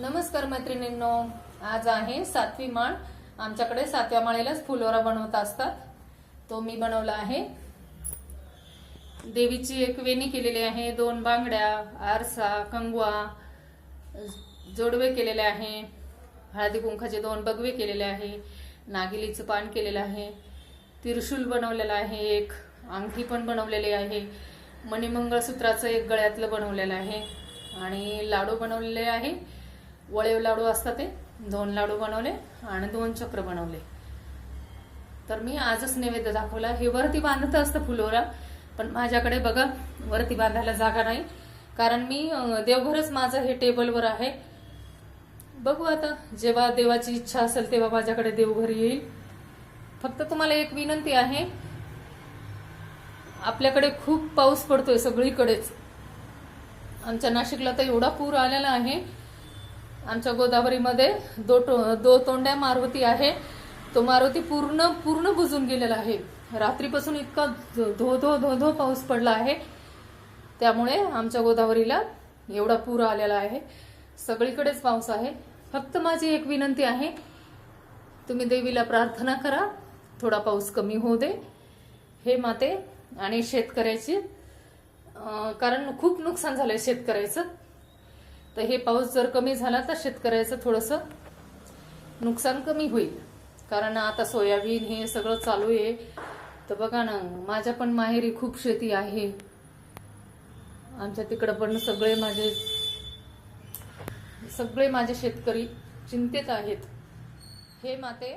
नमस्कार मैत्रिणींनो आज आहे सातवी माळ. आमच्याकडे सातव्या माळेलाच फुलोरा बनवत असतात. तो मी बनवला आहे. देवीची एक वेणी केलेली आहे दोन बांगड्या आरसा कंगवा जोडवे केलेले आहे हळदी कुंखाचे दोन बगवे केलेले आहे नागिलीचं पान केलेलं आहे त्रिशूल बनवलेलं आहे एक अंगठी पण बनवलेली आहे मणिमंगळसूत्राचं एक गळ्यातलं बनवलेलं आहे आणि लाडू बनवलेले आहे. वळेव लाडू असतात ते. दोन लाडू बनवले आणि दोन चक्र बनवले. तर मी आजच नैवेद्य दाखवला. हे वरती बांधत असतं फुलोरा पण माझ्याकडे बघा वरती बांधायला जागा नाही. कारण मी देवघरच माझं हे टेबलवर आहे. बघू आता जेव्हा देवाची इच्छा असेल तेव्हा माझ्याकडे देवघर येईल. फक्त तुम्हाला एक विनंती आहे. आपल्याकडे खूप पाऊस पडतोय सगळीकडेच. आमच्या नाशिकला तर एवढा पूर आलेला आहे. आमच्या गोदावरीमध्ये दो टो- दो तोंड्या मारुती आहे. तो मारुती पूर्ण पूर्ण बुजून गेलेला आहे. रात्रीपासून इतका धो धो धो धो पाऊस पडला आहे. त्यामुळे आमच्या गोदावरीला एवढा पूर आलेला आहे. सगळीकडेच पाऊस आहे. फक्त माझी एक विनंती आहे तुम्ही देवीला प्रार्थना करा. थोडा पाऊस कमी होऊ दे. हे माते आणि शेतकऱ्याची कारण खूप नुकसान झालंय शेतकऱ्याचं. तर हे पाऊस जर कमी झाला तर शेतकऱ्याचं थोडंसं नुकसान कमी होईल. कारण आता सोयाबीन हे सगळं चालू आहे. तर बघा ना माझ्या पण माहेरी खूप शेती आहे. आमच्या तिकडं पण सगळे माझे सगळे माझे शेतकरी चिंतेत आहेत. हे माते